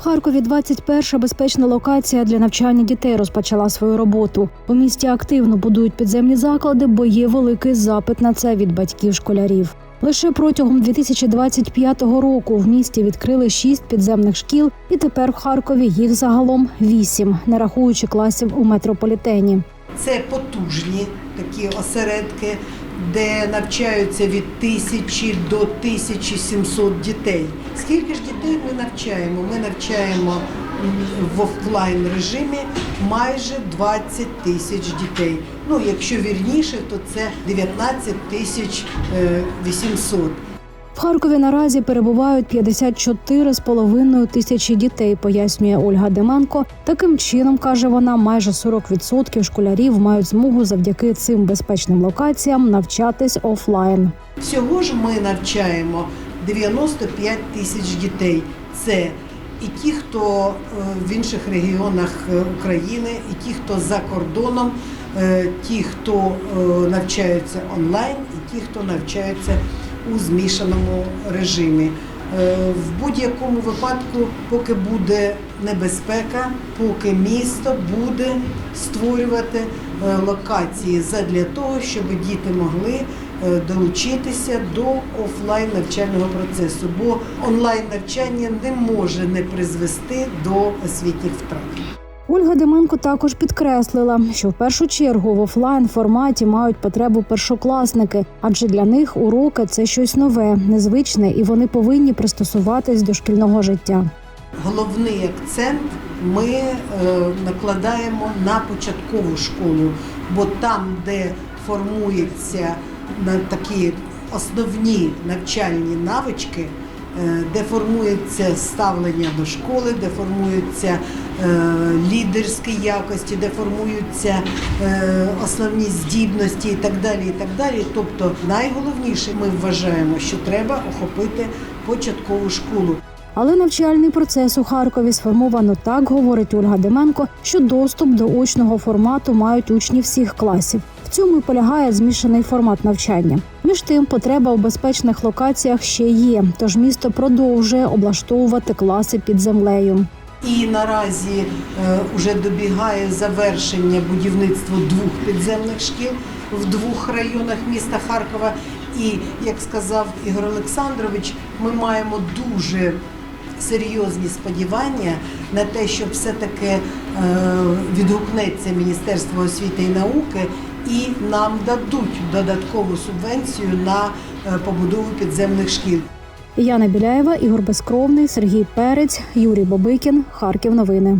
Харкові 21-ша безпечна локація для навчання дітей розпочала свою роботу. У місті активно будують підземні заклади, бо є великий запит на це від батьків школярів. Лише протягом 2025 року в місті відкрили шість підземних шкіл, і тепер в Харкові їх загалом вісім, не рахуючи класів у метрополітені. Це потужні такі осередки, де навчаються від тисячі до 1700 дітей. Скільки ж дітей ми навчаємо? Ми навчаємо в офлайн режимі майже 20 тисяч дітей. Ну, якщо вірніше, то це 19 тисяч е, 800. В Харкові наразі перебувають 54,5 тисячі дітей, пояснює Ольга Деменко. Таким чином, каже вона, майже 40% школярів мають змогу завдяки цим безпечним локаціям навчатись офлайн. Всього ж ми навчаємо 95 тисяч дітей. Це і ті, хто е, в інших регіонах е, України, і ті, хто за кордоном, е, ті, хто навчаються онлайн, і ті, хто навчаються у змішаному режимі. Е, В будь-якому випадку, поки буде небезпека, поки місто буде створювати е, локації задля того, щоб діти могли е, долучитися до офлайн навчального процесу, бо онлайн навчання не може не призвести до освітніх втрат. Ольга Деменко також підкреслила, що в першу чергу в офлайн форматі мають потребу першокласники, адже для них уроки це щось нове, незвичне, і вони повинні пристосуватись до шкільного життя. Головний акцент ми е, накладаємо на початкову школу, бо там, де формуються такі основні навчальні навички, де формується ставлення до школи, де формуються е, лідерські якості, де формуються е, основні здібності і так далі. І так далі. Тобто найголовніше ми вважаємо, що треба охопити початкову школу. Але навчальний процес у Харкові сформовано так, говорить Ольга Деменко, що доступ до очного формату мають учні всіх класів. В цьому і полягає змішаний формат навчання. Між тим, потреба у безпечних локаціях ще є, тож місто продовжує облаштовувати класи під землею. І наразі е, вже добігає завершення будівництва двох підземних шкіл в двох районах міста Харкова. І як сказав Ігор Олександрович, ми маємо дуже серйозні сподівання на те, що все-таки е, відгукнеться Міністерство освіти і науки і нам дадуть додаткову субвенцію на е, побудову підземних шкіл. Яна Біляєва, Ігор Безкровний, Сергій Перець, Юрій Бобикін. Харків. Новини.